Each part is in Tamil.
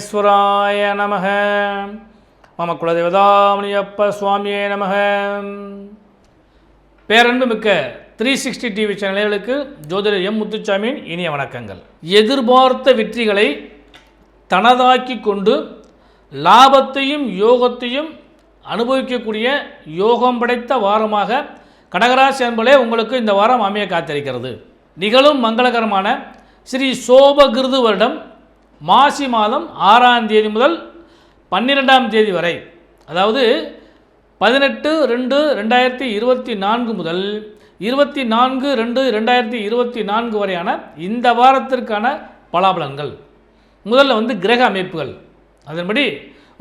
விக்னேஸ்வராய நமக. மம குலதேவதாமணியப்ப சுவாமியே நமக. பேரன்பு மிக்க த்ரீ சிக்ஸ்டி டிவி சேனல்களுக்கு ஜோதிடர் எம் முத்துச்சாமியின் இனிய வணக்கங்கள். எதிர்பார்த்த வெற்றிகளை தனதாக்கி கொண்டு லாபத்தையும் யோகத்தையும் அனுபவிக்கக்கூடிய யோகம் படைத்த வாரமாக கடகராசி அன்பளே உங்களுக்கு இந்த வாரம் அமைய காத்திருக்கிறது. நிகழும் மங்களகரமான ஸ்ரீ சோபகிருது வருடம் மாசி மாதம் ஆறாம் தேதி முதல் பன்னிரெண்டாம் தேதி வரை. அதாவது பதினெட்டு ரெண்டு ரெண்டாயிரத்தி இருபத்தி நான்கு முதல் இருபத்தி நான்கு ரெண்டு ரெண்டாயிரத்தி இருபத்தி நான்கு வரையான இந்த வாரத்திற்கான பலாபலன்கள். முதல்ல வந்து கிரக அமைப்புகள். அதன்படி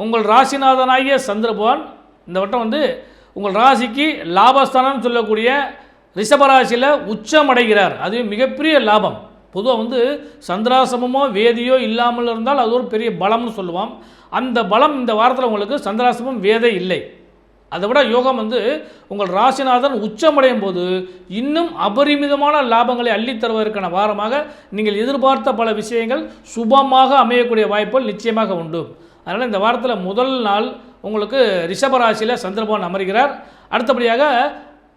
உங்கள் ராசிநாதனாகிய சந்திரபவான் இந்த வட்டம் வந்து உங்கள் ராசிக்கு லாபஸ்தானம் சொல்லக்கூடிய ரிஷபராசியில் உச்சமடைகிறார் அது மிகப்பெரிய லாபம். பொதுவாக வந்து சந்திராசமோ வேதியோ இல்லாமல் இருந்தால் அது ஒரு பெரிய பலம்னு சொல்லுவோம். அந்த பலம் இந்த வாரத்தில் உங்களுக்கு சந்திராசமம் வேதை இல்லை. அதை விட யோகம் வந்து உங்கள் ராசிநாதன் உச்சமடையும் போது இன்னும் அபரிமிதமான லாபங்களை அள்ளித் தருவதற்கான வாரமாக நீங்கள் எதிர்பார்த்த பல விஷயங்கள் சுபமாக அமையக்கூடிய வாய்ப்புகள் நிச்சயமாக உண்டு. அதனால் இந்த வாரத்தில் முதல் நாள் உங்களுக்கு ரிஷபராசியில் சந்திரபவன் அமர்கிறார். அடுத்தபடியாக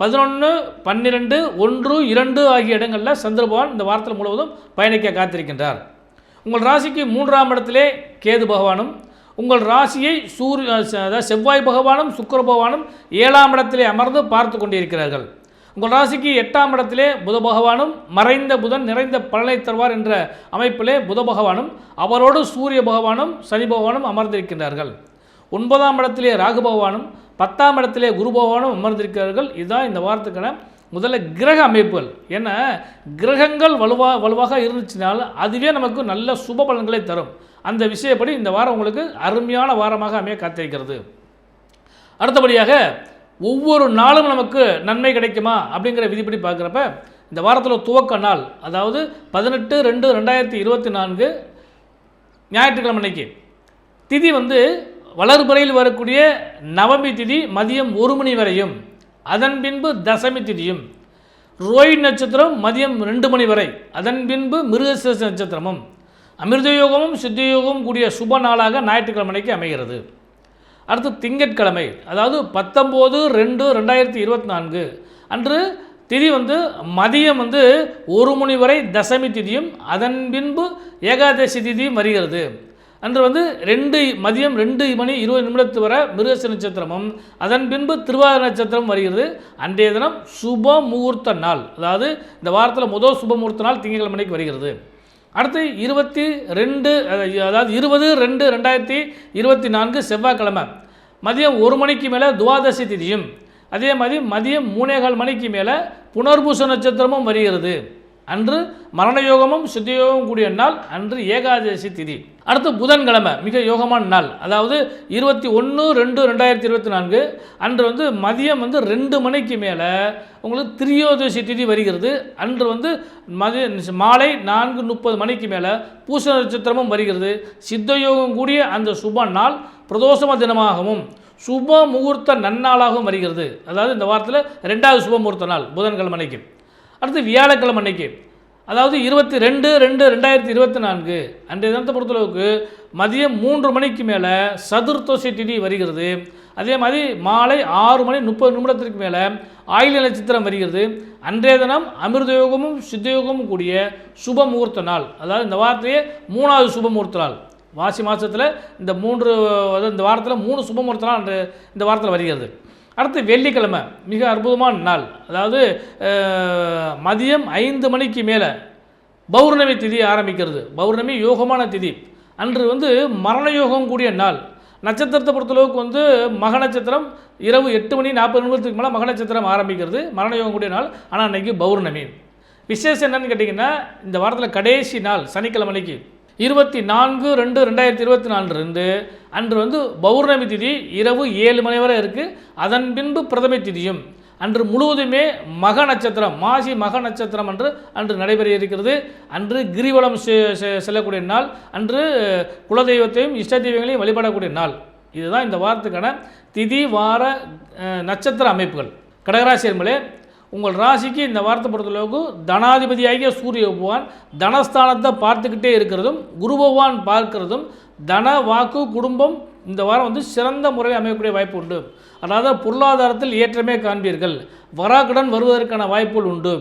பதினொன்று பன்னிரெண்டு ஒன்று இரண்டு ஆகிய இடங்களில் சந்திரபகவான் இந்த வாரத்தில் முழுவதும் பயணிக்க காத்திருக்கின்றார். உங்கள் ராசிக்கு மூன்றாம் இடத்திலே கேது பகவானும் உங்கள் ராசியை சூரிய அதாவது செவ்வாய் பகவானும் சுக்கிர பகவானும் ஏழாம் இடத்திலே அமர்ந்து பார்த்து கொண்டிருக்கிறார்கள். உங்கள் ராசிக்கு எட்டாம் இடத்திலே புத பகவானும் மறைந்த புதன் நிறைந்த பலனை தருவார் என்ற அமைப்பிலே புத பகவானும் அவரோடு சூரிய பகவானும் சனி பகவானும் அமர்ந்திருக்கின்றார்கள். ஒன்பதாம் இடத்திலே ராகு பகவானும் பத்தாம் இடத்திலே குரு பகவானும் அமர்ந்திருக்கிறார்கள். இதுதான் இந்த வாரத்துக்கான முதல்ல கிரக அமைப்புகள். ஏன்னா கிரகங்கள் வலுவாக வலுவாக இருந்துச்சுனாலும் அதுவே நமக்கு நல்ல சுப பலன்களை தரும். அந்த விஷயப்படி இந்த வாரம் உங்களுக்கு அருமையான வாரமாக அமைய காத்திருக்கிறது. அடுத்தபடியாக ஒவ்வொரு நாளும் நமக்கு நன்மை கிடைக்குமா அப்படிங்கிற விதிப்படி பார்க்குறப்ப இந்த வாரத்தில் துவக்க நாள் அதாவது பதினெட்டு ரெண்டு ரெண்டாயிரத்தி இருபத்தி நான்கு ஞாயிற்றுக்கிழமை அன்னைக்கு. திதி வந்து வளர்பறையில் வரக்கூடிய நவமி திதி மதியம் ஒரு மணி வரையும். அதன் பின்பு தசமி திதியும். ரோஹி நட்சத்திரம் மதியம் ரெண்டு மணி வரை. அதன் பின்பு மிருகசீரிஷ நட்சத்திரமும். அமிர்தயோகமும் சித்தயோகமும் கூடிய சுப நாளாக ஞாயிற்றுக்கிழமைக்கு அமைகிறது. அடுத்து திங்கட்கிழமை அதாவது பத்தொம்போது ரெண்டு ரெண்டாயிரத்தி இருபத்தி நான்கு. அன்று திதி வந்து மதியம் வந்து ஒரு மணி வரை தசமி திதியும் அதன் பின்பு ஏகாதசி திதியும் வருகிறது. அன்று வந்து ரெண்டு மதியம் ரெண்டு மணி இருபது நிமிடத்து வரை மிருகச நட்சத்திரமும் அதன் பின்பு திருவாதிரை நட்சத்திரம் வருகிறது. அன்றைய தினம் சுப முகூர்த்த நாள். அதாவது இந்த வாரத்தில் முதல் சுப முகூர்த்த நாள் திங்கட்கிழமைக்கு வருகிறது. அடுத்து இருபத்தி ரெண்டு அதாவது இருபது ரெண்டு ரெண்டாயிரத்தி இருபத்தி நான்கு செவ்வாய்க்கிழமை. மதியம் ஒரு மணிக்கு மேலே துவாதசி திதியும் அதே மாதிரி மதியம் மூணேகால் மணிக்கு மேலே புனர்பூச நட்சத்திரமும் வருகிறது. அன்று மரணயோகமும் சித்தயோகமும் கூடிய நாள் அன்று ஏகாதசி திதி. அடுத்து புதன்கிழமை மிக யோகமான நாள். அதாவது இருபத்தி ஒன்று ரெண்டு ரெண்டாயிரத்தி இருபத்தி நான்கு. அன்று வந்து மதியம் வந்து ரெண்டு மணிக்கு மேலே உங்களுக்கு திரியோதசி திதி வருகிறது. அன்று வந்து மதிய மாலை நான்கு முப்பது மணிக்கு மேலே பூச நட்சத்திரமும் வருகிறது. சித்தயோகம் கூடிய அந்த சுப நாள் பிரதோஷம தினமாகவும் சுப முகூர்த்த நன்னாளாகவும் வருகிறது. அதாவது இந்த வாரத்தில் ரெண்டாவது சுப முகூர்த்த நாள் புதன்கிழமைக்கு அடுத்து வியாழக்கிழமை அன்னைக்கு. அதாவது இருபத்தி ரெண்டு ரெண்டு ரெண்டாயிரத்தி இருபத்தி நான்கு. அன்றைய தினத்தை பொறுத்தளவுக்கு மதியம் மூன்று மணிக்கு மேலே சதுர்த்தோசி திதி வருகிறது. அதே மாதிரி மாலை ஆறு மணி முப்பது நிமிடத்திற்கு மேலே ஆயுள் நட்சத்திரம் வருகிறது. அன்றைய தினம் அமிர்தயோகமும் சித்தயோகமும் கூடிய சுப முகூர்த்த நாள். அதாவது இந்த வாரத்திலேயே மூணாவது சுப முகூர்த்த நாள். வாசி மாதத்தில் இந்த மூன்று இந்த வாரத்தில் மூணு சுப முகூர்த்த நாள் அன்று இந்த வாரத்தில் வருகிறது. அடுத்து வெள்ளிக்கிழமை மிக அற்புதமான நாள். அதாவது மதியம் ஐந்து மணிக்கு மேலே பௌர்ணமி திதி ஆரம்பிக்கிறது. பௌர்ணமி யோகமான திதி. அன்று வந்து மரண யோகம் கூடிய நாள். நட்சத்திரத்தை பொறுத்தளவுக்கு வந்து மக நட்சத்திரம் இரவு எட்டு மணி நாற்பது நிமிடத்துக்கு மேலே மக நட்சத்திரம் ஆரம்பிக்கிறது. மரண யோகம் கூடிய நாள். ஆனால் அன்றைக்கி பௌர்ணமி. விசேஷம் என்னன்னு கேட்டிங்கன்னா இந்த வாரத்தில் கடைசி நாள் சனிக்கிழமை அன்னைக்கு. இருபத்தி நான்கு ரெண்டு ரெண்டாயிரத்தி இருபத்தி நாலுலேருந்து அன்று வந்து பௌர்ணமி திதி இரவு ஏழு மணி வரை இருக்குது அதன் பின்பு பிரதமை திதியும். அன்று முழுவதுமே மக நட்சத்திரம் மாசி மக நட்சத்திரம் அன்று அன்று நடைபெற இருக்கிறது. அன்று கிரிவலம் செ- செ- செல்லக்கூடிய நாள். அன்று குலதெய்வத்தையும் இஷ்ட தெய்வங்களையும் வழிபடக்கூடிய நாள். இதுதான் இந்த வாரத்துக்கான திதி வார நட்சத்திர அமைப்புகள். கடகராசி என்பதே உங்கள் ராசிக்கு இந்த வாரத்தை பொறுத்தளவுக்கு தனாதிபதியாகிய சூரிய பகவான் தனஸ்தானத்தை பார்த்துக்கிட்டே இருக்கிறதும் குரு பகவான் பார்க்கிறதும் தன வாக்கு குடும்பம் இந்த வாரம் வந்து சிறந்த முறையில் அமையக்கூடிய வாய்ப்பு உண்டு. அதாவது பொருளாதாரத்தில் ஏற்றமே காண்பீர்கள். வராக்கடன் வருவதற்கான வாய்ப்புகள் உண்டு.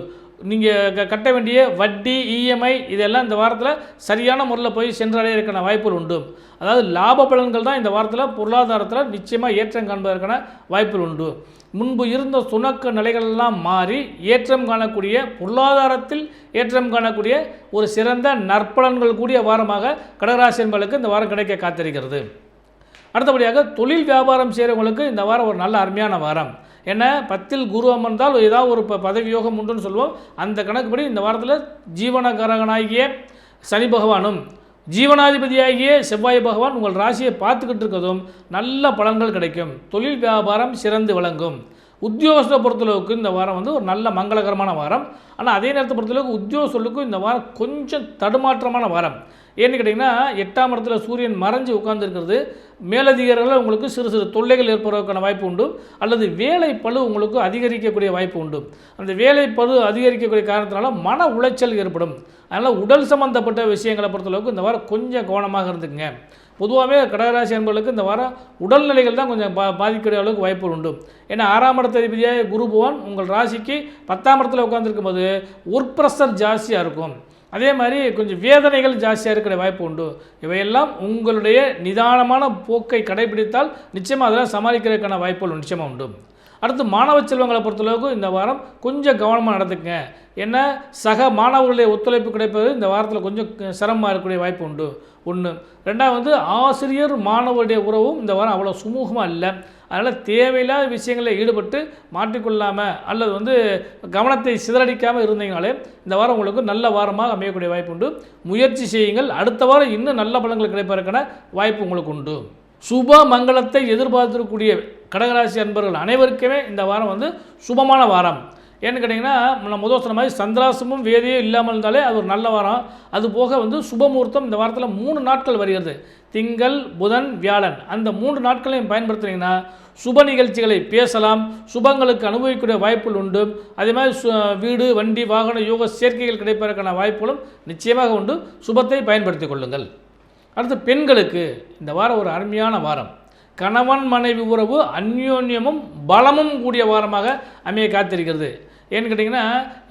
நீங்கள் க கட்ட வேண்டிய வட்டி இஎம்ஐ இதெல்லாம் இந்த வாரத்தில் சரியான முறையில் போய் சென்றடையிறதுக்கான வாய்ப்புகள் உண்டு. அதாவது லாப பலன்கள் தான் இந்த வாரத்தில் பொருளாதாரத்தில் நிச்சயமாக ஏற்றம் காண்பதற்கான வாய்ப்புகள் உண்டு. முன்பு இருந்த சுணக்க நிலைகளெல்லாம் மாறி ஏற்றம் காணக்கூடிய பொருளாதாரத்தில் ஏற்றம் காணக்கூடிய ஒரு சிறந்த நற்பலன்கள் கூடிய வாரமாக கடகராசி என்பதற்கு இந்த வாரம் கிடைக்க காத்திருக்கிறது. அடுத்தபடியாக தொழில் வியாபாரம் செய்கிறவங்களுக்கு இந்த வாரம் ஒரு நல்ல அருமையான வாரம். ஏன்னா பத்தில் குரு அமர்ந்தால் ஏதாவது ஒரு ப- பதவி யோகம் உண்டுன்னு சொல்லுவோம் அந்த கணக்குப்படி இந்த வாரத்தில் ஜீவனகரகனாகிய சனி பகவானும் ஜீவனாதிபதியாகிய செவ்வாய் பகவான் உங்கள் ராசியை பார்த்துக்கிட்டு இருக்கிறதும் நல்ல பலன்கள் கிடைக்கும். தொழில் வியாபாரம் சிறந்து விளங்கும். உத்தியோகத்தை பொறுத்தளவுக்கு இந்த வாரம் வந்து ஒரு நல்ல மங்களகரமான வாரம். ஆனால் அதே நேரத்தை பொறுத்தளவுக்கு உத்தியோகஸ்தர்களுக்கும் இந்த வாரம் கொஞ்சம் தடுமாற்றமான வாரம். ஏன்னு கேட்டிங்கன்னா எட்டாம் இடத்துல சூரியன் மறைஞ்சு உட்கார்ந்துருக்கிறது. மேலதிகாரிகளில் உங்களுக்கு சிறு சிறு தொல்லைகள் ஏற்படுவதற்கான வாய்ப்பு உண்டு. அல்லது வேலை பளு உங்களுக்கு அதிகரிக்கக்கூடிய வாய்ப்பு உண்டு. அந்த வேலை பழு அதிகரிக்கக்கூடிய காரணத்தினால மன உளைச்சல் ஏற்படும். அதனால் உடல் சம்பந்தப்பட்ட விஷயங்களை பொறுத்தளவுக்கு இந்த வாரம் கொஞ்சம் கவனமாக இருந்துக்குங்க. பொதுவாகவே கடகராசி என்பவர்களுக்கு இந்த வாரம் உடல்நிலைகள் தான் கொஞ்சம் பா பாதிக்கக்கூடிய அளவுக்கு வாய்ப்பு உண்டு. ஏன்னா ஆறாம் இடத்த அதிபதியாக குரு பகவான் உங்கள் ராசிக்கு பத்தாம் இடத்துல உட்காந்துருக்கும் போது ஒர்க் ப்ரெஷர் ஜாஸ்தியாக இருக்கும். அதே மாதிரி கொஞ்சம் வேதனைகள் ஜாஸ்தியாக இருக்கிற வாய்ப்பு உண்டு. இவையெல்லாம் உங்களுடைய நிதானமான போக்கை கடைபிடித்தால் நிச்சயமாக அதெல்லாம் சமாளிக்கிறதுக்கான வாய்ப்புகள் நிச்சயமாக உண்டு. அடுத்து மாணவ செல்வங்களை பொறுத்தளவுக்கு இந்த வாரம் கொஞ்சம் கவனமாக நடந்துக்குங்க. ஏன்னா சக மாணவர்களுடைய ஒத்துழைப்பு கிடைப்பது இந்த வாரத்தில் கொஞ்சம் சிரமமாக இருக்கக்கூடிய வாய்ப்பு உண்டு. ஒன்று ரெண்டாவது வந்து ஆசிரியர் மாணவருடைய உறவும் இந்த வாரம் அவ்வளோ சுமூகமாக இல்லை. அதனால் தேவையில்லாத விஷயங்களில் ஈடுபட்டு மாட்டிக்கொள்ளாமல் அல்லது வந்து கவனத்தை சிதறடிக்காமல் இருந்தீங்கனாலே இந்த வாரம் உங்களுக்கு நல்ல வாரமாக அமையக்கூடிய வாய்ப்பு உண்டு. முயற்சி செய்யுங்கள். அடுத்த வாரம் இன்னும் நல்ல பலன்கள் கிடைப்பதற்கான வாய்ப்பு உங்களுக்கு உண்டு. சுப மங்களத்தை எதிர்பார்த்திருக்கக்கூடிய கடகராசி அன்பர்கள் அனைவருக்குமே இந்த வாரம் வந்து சுபமான வாரம். ஏன்னு கேட்டிங்கன்னா நான் முதல் சொன்ன மாதிரி சந்திராசமும் வேதியும் இல்லாமல் இருந்தாலே அது ஒரு நல்ல வாரம். அது போக வந்து சுபமுகூர்த்தம் இந்த வாரத்தில் மூணு நாட்கள் வருகிறது. திங்கள் புதன் வியாழன். அந்த மூன்று நாட்களையும் பயன்படுத்துனீங்கன்னா சுப நிகழ்ச்சிகளை பேசலாம். சுபங்களுக்கு அனுபவிக்கக்கூடிய வாய்ப்புகள் உண்டு. அதே மாதிரி சு- வீடு வண்டி வாகன யோக சேர்க்கைகள் கிடைப்பதற்கான வாய்ப்புகளும் நிச்சயமாக உண்டு. சுபத்தை பயன்படுத்திக் கொள்ளுங்கள். அடுத்து பெண்களுக்கு இந்த வாரம் ஒரு அருமையான வாரம். கணவன் மனைவி உறவு அந்யோன்யமும் பலமும் கூடிய வாரமாக அமைய காத்திருக்கிறது. ஏன்னு கேட்டிங்கன்னா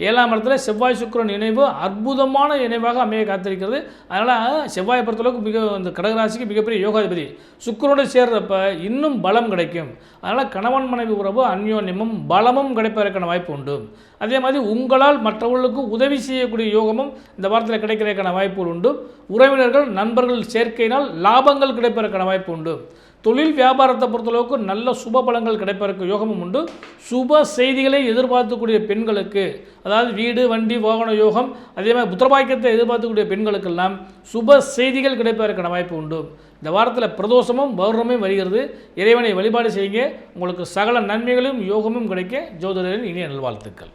ஏழாம் இடத்துல செவ்வாய் சுக்கிரன் இணைவு அற்புதமான இணைவாக அமைய காத்திருக்கிறது. அதனால் செவ்வாய் பொறுத்தளவுக்கு மிக இந்த கடகராசிக்கு மிகப்பெரிய யோகாதிபதி. சுக்கரோடு சேர்றப்ப இன்னும் பலம் கிடைக்கும். அதனால் கணவன் மனைவி உறவு அந்யோன்யமும் பலமும் கிடைப்பதற்கான வாய்ப்பு உண்டு. அதே மாதிரி உங்களால் மற்றவர்களுக்கு உதவி செய்யக்கூடிய யோகமும் இந்த வாரத்தில் கிடைக்கிறதுக்கான வாய்ப்புகள் உண்டு. உறவினர்கள் நண்பர்கள் சேர்க்கையினால் லாபங்கள் கிடைப்பதற்கான வாய்ப்பு உண்டு. தொழில் வியாபாரத்தை பொறுத்தளவுக்கு நல்ல சுப பலங்கள் கிடைப்பதற்கு யோகமும் உண்டு. சுப செய்திகளை எதிர்பார்க்கக்கூடிய பெண்களுக்கு அதாவது வீடு வண்டி வாகன யோகம் அதே மாதிரி புத்திரபாக்கியத்தை எதிர்பார்த்துக்கூடிய பெண்களுக்கெல்லாம் சுப செய்திகள் கிடைப்பதற்கான வாய்ப்பு உண்டு. இந்த வாரத்தில் பிரதோஷமும் பௌர்ணமும் வருகிறது. இறைவனை வழிபாடு செய்யுங்க. உங்களுக்கு சகல நன்மைகளும் யோகமும் கிடைக்க ஜோதிடரின் இனிய நல்வாழ்த்துக்கள்.